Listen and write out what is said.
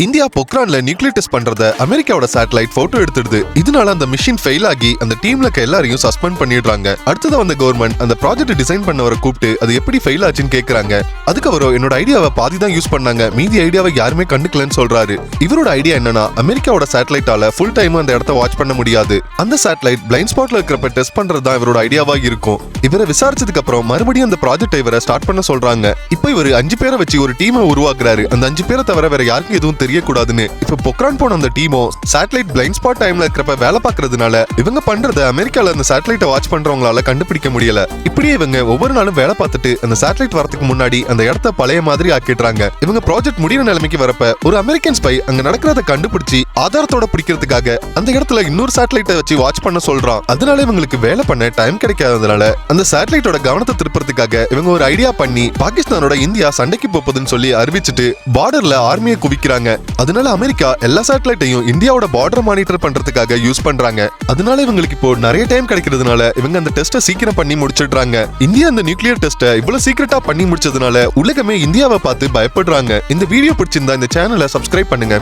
India பொக்ரான்ல nuclear test பண்றத அமெரிக்காவோட satellite photo எடுத்துடுது. இதனால அந்த மிஷின் ஃபெயில் ஆகி அந்த டீம்ல எல்லாரையும் சஸ்பெண்ட் பண்ணிடுறாங்க. அடுத்தது வந்த கவர்மெண்ட் அந்த ப்ராஜெக்ட் டிசைன் பண்ணவரை கூப்பிட்டு அது எப்படி ஃபெயில் ஆச்சுன்னு கேக்குறாங்க. அதுக்கு என்னோட ஐடியாவை பாதி தான் யூஸ் பண்ணாங்க. மீதி ஐடியாவை யாருமே கண்டுக்கலன்னு சொல்றாரு. இவரோட ஐடியா என்னன்னா அமெரிக்காவோட சேட்டலைட்டால ஃபுல் டைம் அந்த இடத்த வாட்ச் பண்ண முடியாது. அந்த சேட்டலைட் பிளைண்ட் ஸ்பாட்ல இருக்கிறப்ப டெஸ்ட் பண்றது தான் இவரோட ஐடியாவா இருக்கும். இவரை விசாரிச்சதுக்கு அப்புறம் மறுபடியும் அந்த ப்ராஜெக்ட் இவரை ஸ்டார்ட் பண்ண சொல்றாங்க. இப்போ இவர் அஞ்சு பேரை வச்சு ஒரு டீமை உருவாக்குறாரு. அந்த அஞ்சு பேரை தவிர வேற யாருக்கும் எதுவும் தெரியக்கூடாதுன்னு. இப்ப பொக்ரான் போன அந்த டீமோ சேட்டலைட் பிளைண்ட் ஸ்பாட் டைம்ல இருக்கிறப்ப வேலை பார்க்கறதுனால இவங்க பண்றத அமெரிக்கால அந்த சேட்டலைட்டை வாட்ச் பண்றவங்களால கண்டுபிடிக்க முடியல. இப்படியே இவங்க ஒவ்வொரு நாளும் வேலை பார்த்துட்டு அந்த சேட்டலைட் வரதுக்கு முன்னாடி அந்த இடத்த பழைய மாதிரி ஆக்கிடுறாங்க. இவங்க ப்ராஜெக்ட் முடிவு நிலைமைக்கு வரப்ப ஒரு அமெரிக்கன் ஸ்பை அங்க நடக்கிறத கண்டுபிடிச்சு ஆதாரத்தோட பிடிக்கிறதுக்காக அந்த இடத்துல இன்னொரு சேட்டலைட்டை வச்சு வாட்ச் பண்ண சொல்றான். அதனால இவங்களுக்கு வேலை பண்ண டைம் கிடைக்காததுனால அந்த சேட்டலைட்டோட கவனத்தை திருப்புறதுக்காக இவங்க ஒரு ஐடியா பண்ணி பாகிஸ்தானோட இந்தியா சண்டைக்கு போகுதுன்னு சொல்லி அறிவிச்சிட்டு பார்டர்ல ஆர்மியை குவிக்கிறாங்க. அதனால அமெரிக்கா எல்லா சேட்டலைட்டையும் இந்தியாவோட பார்டர் மானிட்டர் பண்றதுக்காக யூஸ் பண்றாங்க. அதனால இவங்களுக்கு இப்போ நிறைய டைம் கிடைக்கிறதுனால இவங்க அந்த டெஸ்ட்டை சீக்கிரம் பண்ணி முடிச்சிடுறாங்க. இந்தியா அந்த நியூக்ளியர் டெஸ்ட்டை இவ்வளவு சீக்கிரட்டா பண்ணி முடிச்சதுனால உலகமே இந்தியாவை பார்த்து பயப்படுறாங்க. இந்த வீடியோ பிடிச்சிருந்தா இந்த சேனலை சப்ஸ்கிரைப் பண்ணுங்க.